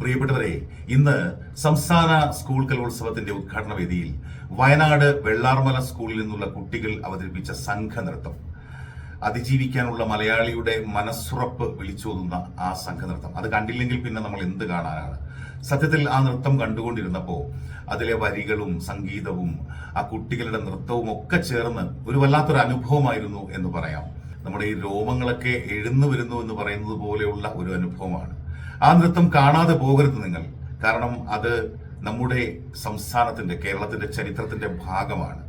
പ്രിയപ്പെട്ടവരെ ഇന്ന് സംസ്ഥാന സ്കൂൾ കലോത്സവത്തിന്റെ ഉദ്ഘാടന വേദിയിൽ വയനാട് വെള്ളാർമല സ്കൂളിൽ നിന്നുള്ള കുട്ടികൾ അവതരിപ്പിച്ച സംഘനൃത്തം. അതിജീവിക്കാനുള്ള മലയാളിയുടെ മനസ്സുറപ്പ് വിളിച്ചോതുന്ന ആ സംഘനൃത്തം. അത് കണ്ടില്ലെങ്കിൽ പിന്നെ നമ്മൾ എന്ത് കാണാനാണ്? സത്യത്തിൽ ആ നൃത്തം കണ്ടുകൊണ്ടിരുന്നപ്പോൾ അതിലെ വരികളും സംഗീതവും ആ കുട്ടികളുടെ നൃത്തവും ഒക്കെ ചേർന്ന് ഒരു വല്ലാത്തൊരു അനുഭവമായിരുന്നു എന്ന് പറയാം. നമ്മുടെ ഈ രോമങ്ങളൊക്കെ എഴുന്നു വരുന്നു എന്ന് പറയുന്നത് പോലെയുള്ള ഒരു അനുഭവമാണ്. ആ നൃത്തം കാണാതെ പോകരുത് നിങ്ങൾ. കാരണം അത് നമ്മുടെ സംസ്ഥാനത്തിന്റെ കേരളത്തിന്റെ ചരിത്രത്തിന്റെ ഭാഗമാണ്.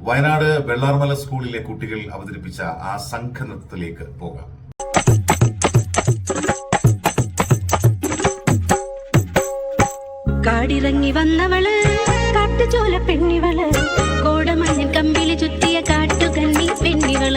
വയനാട് വെള്ളാർമല സ്കൂളിലെ കുട്ടികൾ അവതരിപ്പിച്ച ആ സംഘനൃത്തത്തിലേക്ക് പോകാം. കാടിറങ്ങി വന്നവൾ കാട്ടുചോല പെണ്ണിവൾ കോടമഞ്ഞൻ കമ്പിളി ചുറ്റിയ കാട്ടുകണ്ണി പെണ്ണിവൾ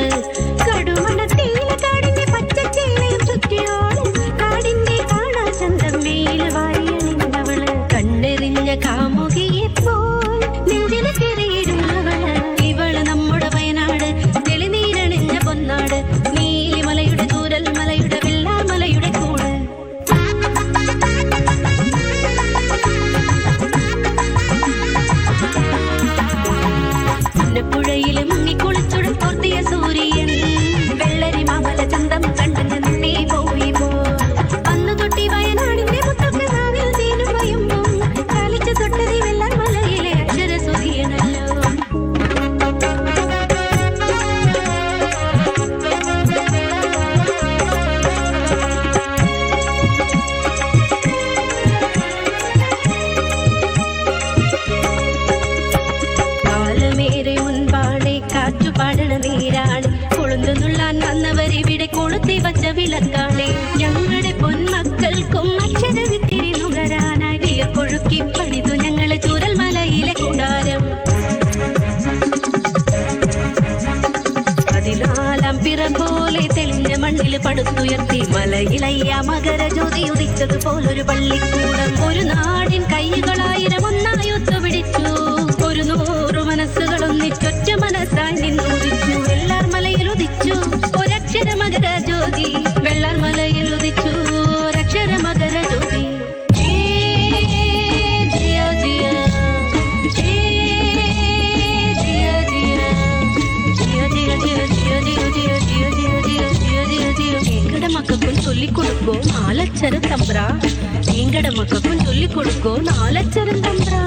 വിളക്കാണ് ഞങ്ങളുടെ പൊന്മക്കൾക്കും അക്ഷരവിത്തിരി നുകരാനായി വിയർപ്പൊഴുക്കി പണിതു ഞങ്ങളെ ചൂരൽ മലയിലെ കൂടാരം. പതിനാലാം പിറ പോലെ തെളിഞ്ഞ മണ്ണിൽ പടുത്തുയർത്തി മലയിലയ്യ മകര ജ്യോതി ഉദിച്ചത് പോലൊരു പള്ളിക്കൂടം. சொல்லி கொடுக்கோம் ஆலச்சரம் தம்பரா எங்கட மக்களுக்கும் சொல்லி கொடுக்கோம் ஆலச்சரம் தம்பரா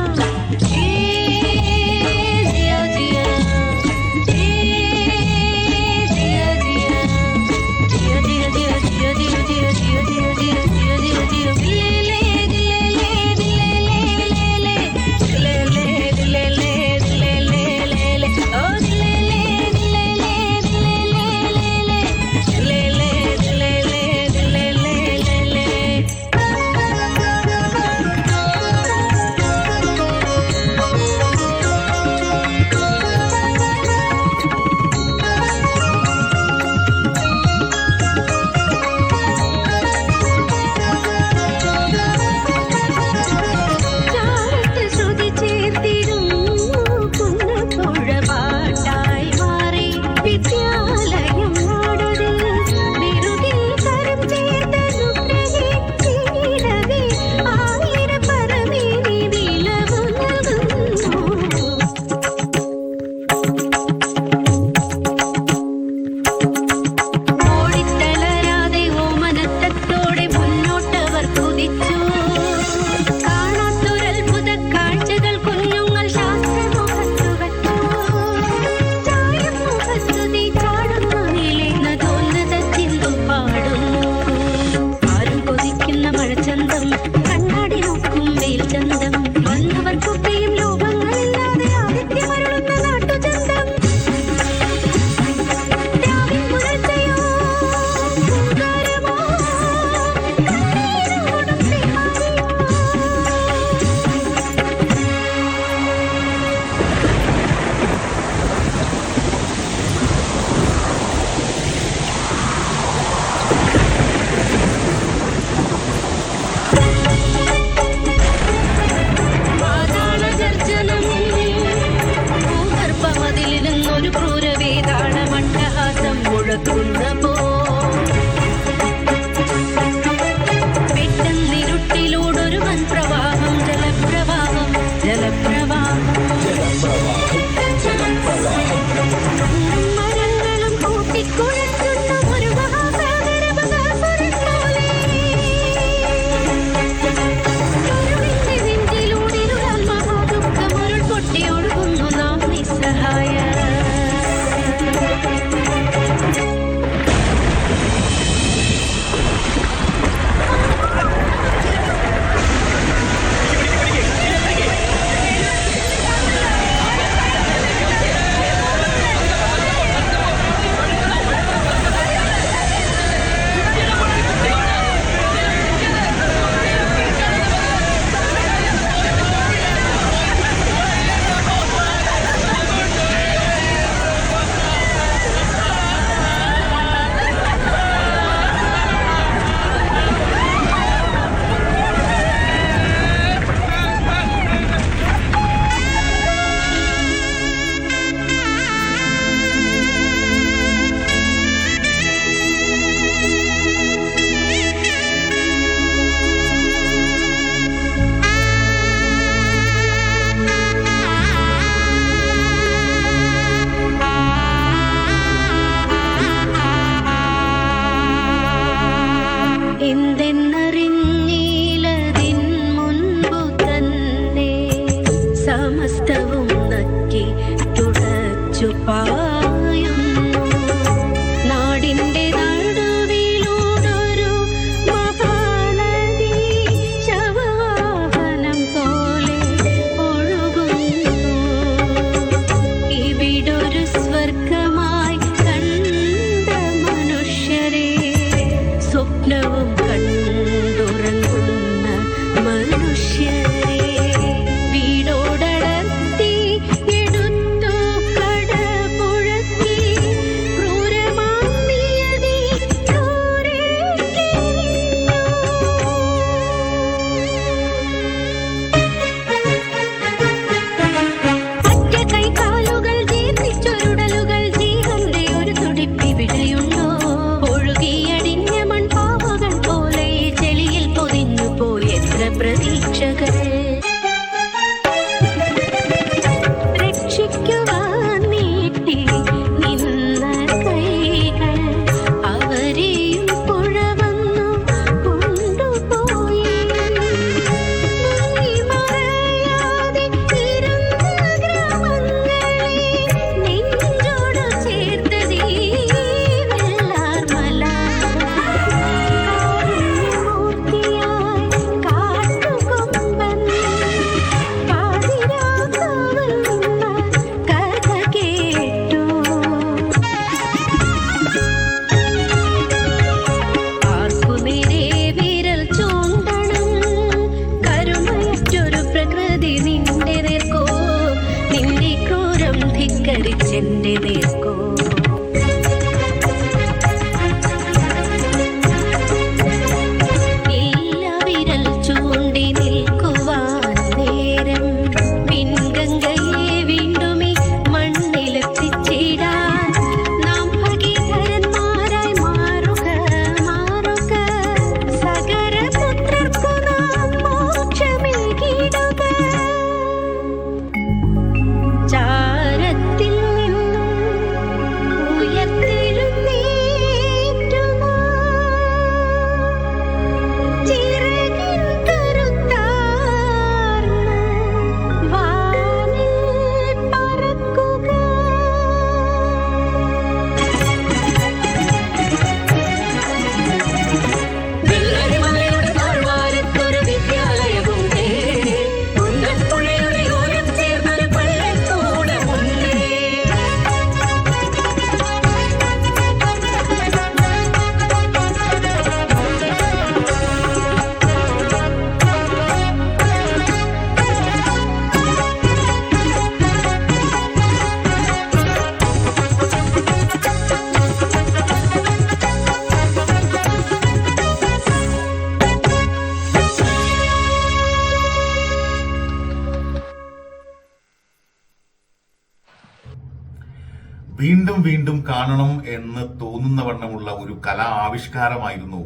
വീണ്ടും വീണ്ടും കാണണം എന്ന് തോന്നുന്ന വണ്ണമുള്ള ഒരു കലാ ആവിഷ്കാരമായിരുന്നു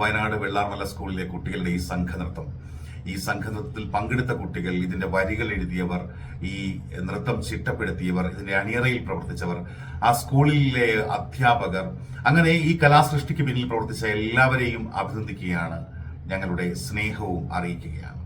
വയനാട് വെള്ളാർമല സ്കൂളിലെ കുട്ടികളുടെ ഈ സംഘനൃത്തം. ഈ സംഘനൃത്തത്തിൽ പങ്കെടുത്ത കുട്ടികൾ ഇതിന്റെ വരികൾ എഴുതിയവർ ഈ നൃത്തം ചിട്ടപ്പെടുത്തിയവർ ഇതിന്റെ അണിയറയിൽ പ്രവർത്തിച്ചവർ ആ സ്കൂളിലെ അധ്യാപകർ അങ്ങനെ ഈ കലാസൃഷ്ടിക്ക് പിന്നിൽ പ്രവർത്തിച്ച എല്ലാവരെയും അഭിനന്ദിക്കുകയാണ് ഞങ്ങളുടെ സ്നേഹവും അറിയിക്കുകയാണ്.